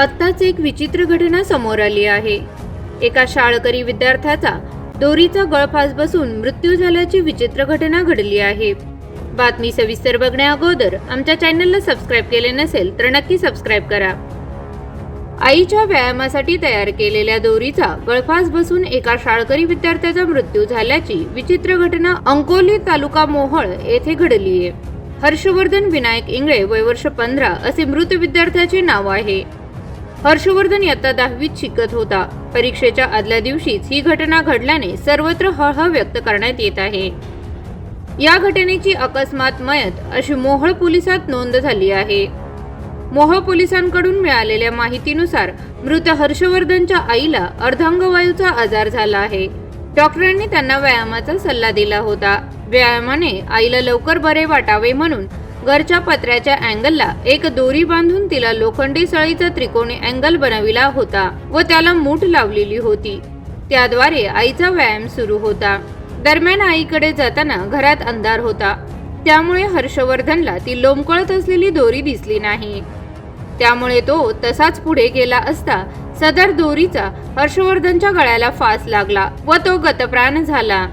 आत्ताच एक विचित्र घटना समोर आली आहे. एका शाळकरी विद्यार्थ्याचा दोरीचा गळफास बसून मृत्यू झाल्याची विचित्र घटना घडली आहे. बातमी सविस्तर बघण्या अगोदर आमच्या चॅनलला सबस्क्राईब केले नसेल तर नक्की सबस्क्राईब करा. आईच्या व्यायामासाठी तयार केलेल्या दोरीचा गळफास बसून एका शाळकरी विद्यार्थ्याचा मृत्यू झाल्याची विचित्र घटना अंकोली तालुका मोहळ येथे घडली आहे हर्षवर्धन विनायक इंगळे वय वर्ष पंधरा असे मृत विद्यार्थ्याचे नाव आहे. हर्षवर्धन इयत्ता दहावीत शिकत होता. परीक्षेच्या आदल्या दिवशीच ही घटना घडल्याने सर्वत्र हळहळ व्यक्त करण्यात येत आहे. या घटनेची अकस्मात मयत अशी मोहळ पोलिसात नोंद झाली आहे. मोहळ पोलिसांकडून मिळालेल्या माहितीनुसार मृत हर्षवर्धनच्या आईला अर्धांगवायूचा आजार झाला आहे. डॉक्टरांनी त्यांना व्यायामाचा सल्ला दिला होता. व्यायामाने आईला लवकर बरे वाटावे म्हणून घरच्या पत्र्याच्या अँगलला एक दोरी बांधून तिला लोखंडी सळीचा त्रिकोणी अँगल बनविला होता व त्याला मूठ लावलेली होती. त्याद्वारे आईचा व्यायाम सुरू होता. दरम्यान आईकडे जाताना घरात अंधार होता. त्यामुळे हर्षवर्धनला ती लोंबकळत असलेली दोरी दिसली नाही. त्यामुळे तो तसाच पुढे गेला असता सदर दोरीचा हर्षवर्धनच्या गळ्याला फास लागला व तो गतप्राण झाला.